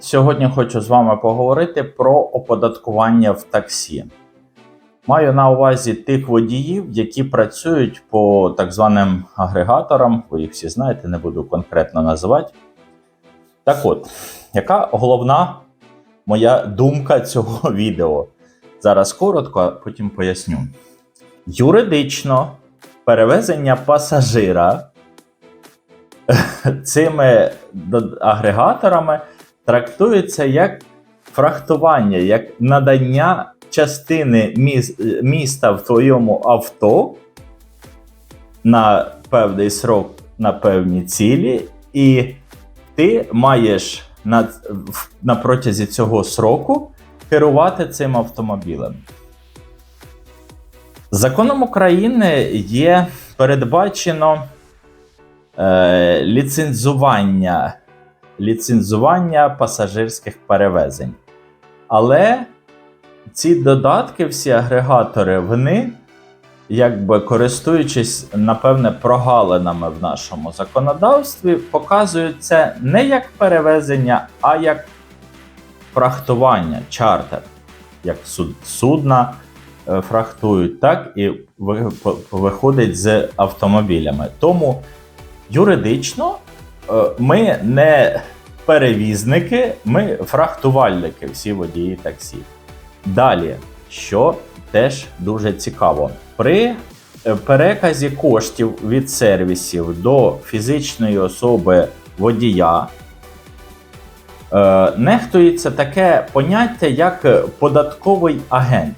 Сьогодні хочу з вами поговорити про оподаткування в таксі. Маю на увазі тих водіїв, які працюють по так званим агрегаторам, ви їх всі знаєте, не буду конкретно називати. Так от, яка головна моя думка цього відео? Зараз коротко, а потім поясню. Юридично перевезення пасажира цими агрегаторами трактується як фрахтування, як надання частини міс- міста в твоєму авто на певний срок, на певні цілі, і ти маєш на, на протязі цього сроку керувати цим автомобілем. Законом України є передбачено е, ліцензування, ліцензування пасажирських перевезень. Але ці додатки, всі агрегатори, вони, якби користуючись, напевне, прогалинами в нашому законодавстві, показують це не як перевезення, а як фрахтування, чартер, як суд, судна е, фрахтують, так і виходить з автомобілями. Тому юридично ми не перевізники, ми фрахтувальники, всі водії таксі. Далі, що теж дуже цікаво, при е, переказі коштів від сервісів до фізичної особи водія. Е, нехтується таке поняття, як е, податковий агент,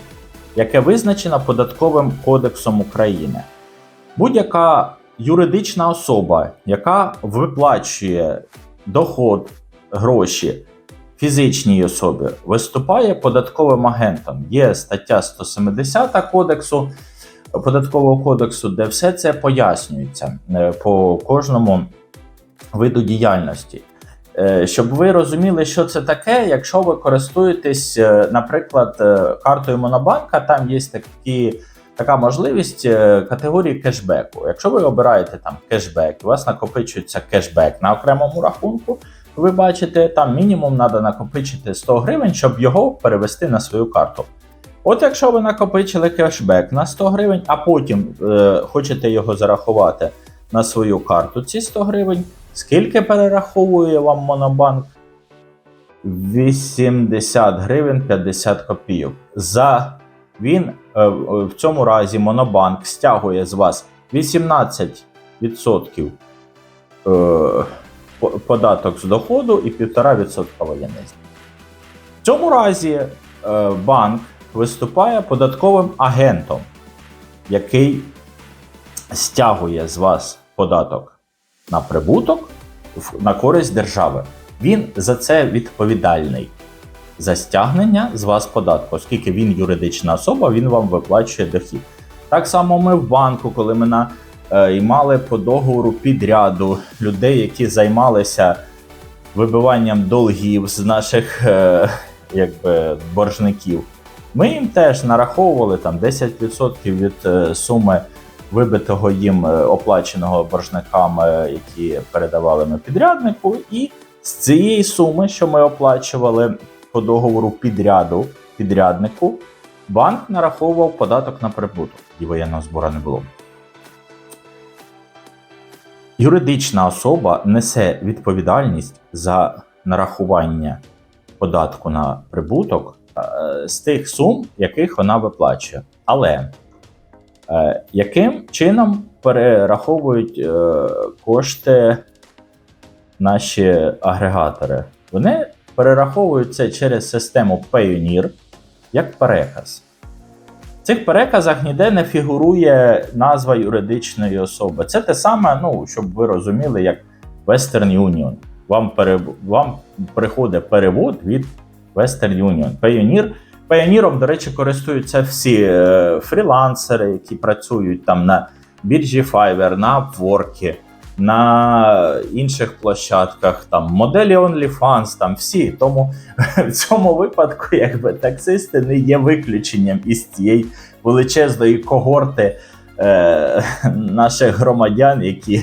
яке визначено податковим кодексом України. Будь-яка юридична особа, яка виплачує доход, гроші фізичній особі, виступає податковим агентом. Є стаття 170 кодексу. Податкового кодексу, де все це пояснюється е, по кожному виду діяльності. Е, Щоб ви розуміли, що це таке, якщо ви користуєтесь, е, наприклад, картою Монобанка, там є такі, така можливість е, категорії кешбеку. Якщо ви обираєте там кешбек, у вас накопичується кешбек на окремому рахунку, ви бачите, там мінімум треба накопичити 100 гривень, щоб його перевести на свою карту. От якщо ви накопичили кешбек на 100 гривень, а потім е, хочете його зарахувати на свою карту, ці 100 гривень, скільки перераховує вам Монобанк? 80 гривень 50 копійок. За він в цьому разі Монобанк стягує з вас 18% е, податок з доходу і 1,5% воєнний. В цьому разі е, банк виступає податковим агентом, який стягує з вас податок на прибуток на користь держави. Він за це відповідальний за стягнення з вас податку, оскільки він юридична особа, він вам виплачує дохід. Так само ми в банку, коли ми на, е, мали по договору підряду людей, які займалися вибиванням долгів з наших е, якби, боржників. Ми їм теж нараховували там 10% від е, суми вибитого їм оплаченого боржниками, які передавали ми підряднику, і з цієї суми, що ми оплачували по договору підряду підряднику, банк нараховував податок на прибуток і воєнного збору не було. Юридична особа несе відповідальність за нарахування податку на прибуток е, з тих сум, яких вона виплачує. Але е, яким чином перераховують е, кошти наші агрегатори? Вони перераховують це через систему Payoneer як переказ. В цих переказах ніде не фігурує назва юридичної особи. Це те саме, ну, щоб ви розуміли, як Western Union. Вам, пере... Вам приходить перевод від Western Union. Payoneer. Payoneer, до речі, користуються всі е, фрілансери, які працюють там на біржі Fiverr, на Upwork, на інших площадках, там моделі OnlyFans, там всі. Тому в цьому випадку, якби таксисти не є виключенням із цієї величезної когорти е, наших громадян, які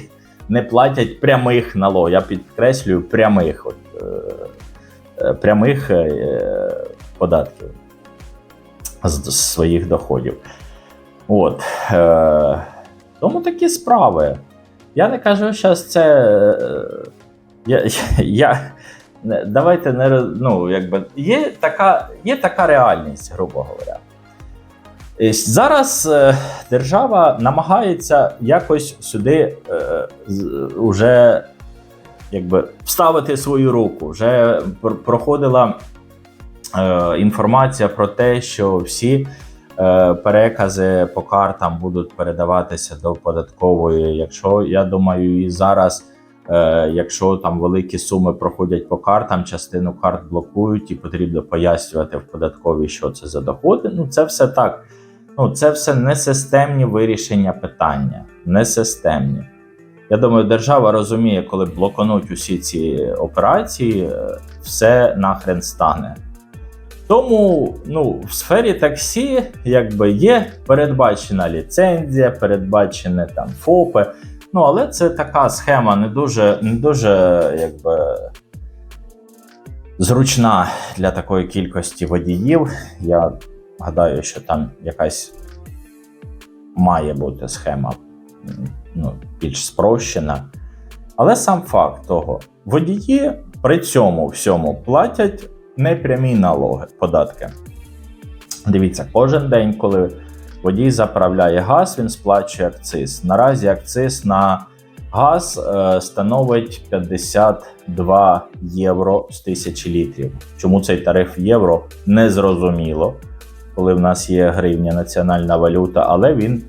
не платять прямих налогів. Я підкреслюю прямих. От, е, е, прямих е, податків з, з своїх доходів. От. Е, тому такі справи. Я не кажу, що це. е, Я, я, давайте не ну, якби, є, така, є така реальність, грубо говоря. Е, Зараз е, держава намагається якось сюди е, вставити свою руку. Вже проходила е, інформація про те, що всі е, перекази по картам будуть передаватися до податкової. Якщо я думаю, і зараз, е, якщо там великі суми проходять по картам, частину карт блокують і потрібно пояснювати в податковій, що це за доходи. Ну це все так. Ну, це все не системні вирішення питання, не системні. Я думаю, держава розуміє, коли блокануть усі ці операції, е, все нахрен стане. Тому ну, в сфері таксі якби є передбачена ліцензія, передбачені там ФОПи. Ну, але це така схема не дуже, не дуже якби, зручна для такої кількості водіїв. Я гадаю, що там якась має бути схема ну, більш спрощена. Але сам факт того, водії при цьому всьому платять непрямі налоги, податки. Дивіться, кожен день, коли водій заправляє газ, він сплачує акциз. Наразі акциз на газ е, становить 52 євро з тисячі літрів. Чому цей тариф євро незрозуміло, коли в нас є гривня національна валюта, але він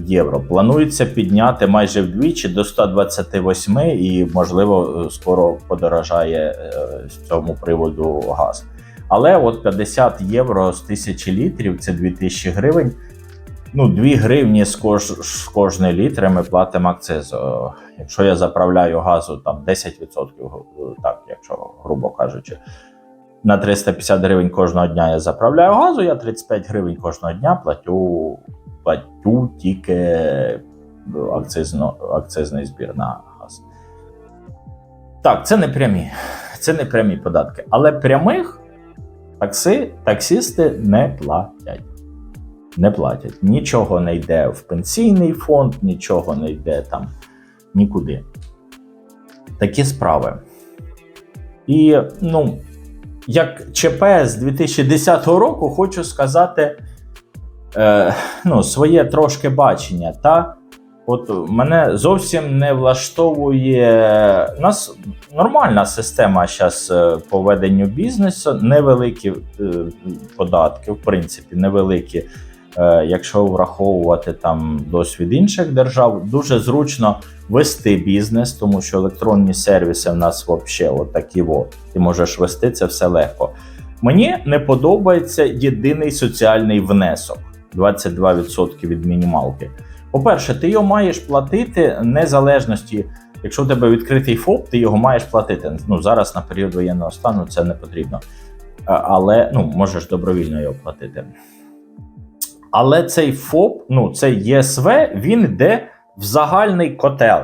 євро. Планується підняти майже вдвічі до 128 і, можливо, е, скоро подорожає е, з цьому приводу газ. Але от 50 євро з 1000 літрів це 2000 гривень. Ну, 2 гривні з, кож, з кожної літри ми платимо акциз. Е, Якщо я заправляю газу там 10%, е, так, якщо грубо кажучи, на 350 гривень кожного дня я заправляю газу, я 35 гривень кожного дня платю, платю тільки е, акцизно, акцизний збір на газ. Так, це не прямі. Це не прямі податки. Але прямих такси, таксісти не платять. Не платять. Нічого не йде в пенсійний фонд, нічого не йде там нікуди. Такі справи. І, ну, як ЧП з 2010 року, хочу сказати е, ну, своє трошки бачення. Та от мене зовсім не влаштовує. У нас нормальна система зараз по веденню бізнесу, невеликі е, податки, в принципі, невеликі. Е, Якщо враховувати там досвід інших держав, дуже зручно вести бізнес, тому що електронні сервіси в нас взагалі такі. Ти можеш вести це все легко. Мені не подобається єдиний соціальний внесок 22% від мінімалки. По-перше, ти його маєш платити незалежності. Якщо в тебе відкритий ФОП, ти його маєш платити. Ну зараз на період воєнного стану це не потрібно. Але ну, можеш добровільно його платити. Але цей ФОП, ну цей ЄСВ, він йде в загальний котел.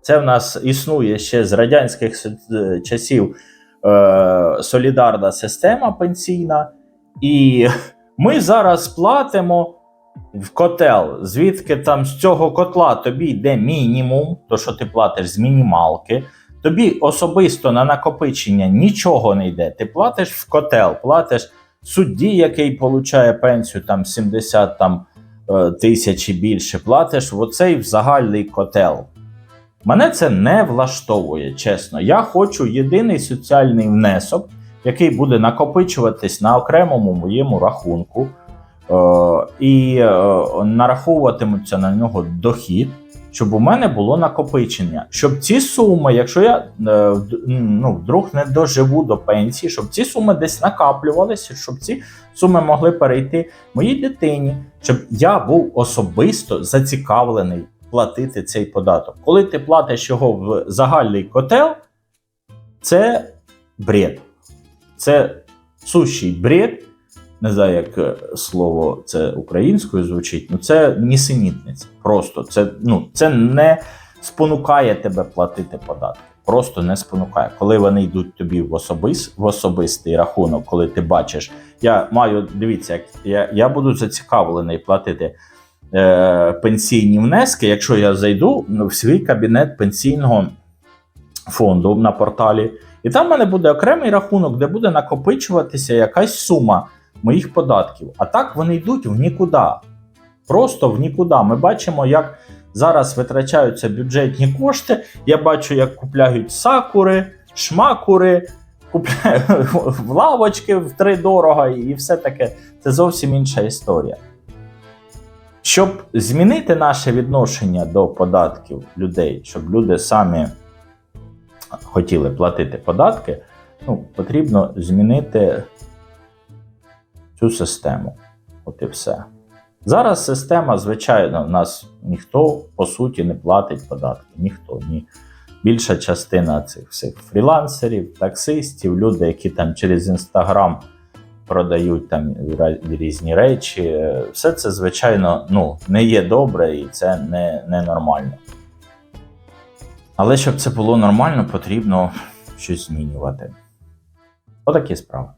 Це в нас існує ще з радянських е, часів е, солідарна система пенсійна, і ми зараз платимо в котел, звідки там з цього котла тобі йде мінімум, то що ти платиш з мінімалки. Тобі особисто на накопичення нічого не йде. Ти платиш в котел, платиш судді, який получає пенсію там 70 там, е, тисяч і більше, платиш в оцей загальний котел. Мене це не влаштовує, чесно. Я хочу єдиний соціальний внесок, який буде накопичуватись на окремому моєму рахунку, е, і е, нараховуватимуться на нього дохід, щоб у мене було накопичення. Щоб ці суми, якщо я е, ну, вдруг не доживу до пенсії, щоб ці суми десь накаплювалися, щоб ці суми могли перейти моїй дитині, щоб я був особисто зацікавлений платити цей податок. Коли ти платиш його в загальний котел, це бред. Це сущий бред. Не знаю, як е, слово це українською звучить, ну це нісенітниця. Просто це, ну, це не спонукає тебе платити податки. просто не спонукає. Коли вони йдуть тобі в, особис, в особистий рахунок, коли ти бачиш, я маю, дивіться, як я, я буду зацікавлений платити е, пенсійні внески, якщо я зайду в свій кабінет пенсійного фонду на порталі, і там в мене буде окремий рахунок, де буде накопичуватися якась сума моїх податків. А так вони йдуть в нікуди. Просто в нікуди. Ми бачимо, як зараз витрачаються бюджетні кошти. Я бачу, як купляють сакури, шмакури, купляють в три дорога і все таке. Це зовсім інша історія. Щоб змінити наше відношення до податків людей, щоб люди самі хотіли платити податки, ну, потрібно змінити цю систему. От і все. Зараз система, звичайно, в нас ніхто по суті не платить податки. Ніхто ні. Більша частина цих всіх фрілансерів, таксистів, люди, які там через інстаграм продають там різні речі. Все це, звичайно, ну, не є добре і це не, не нормально. Але щоб це було нормально, потрібно щось змінювати. Отакі справи.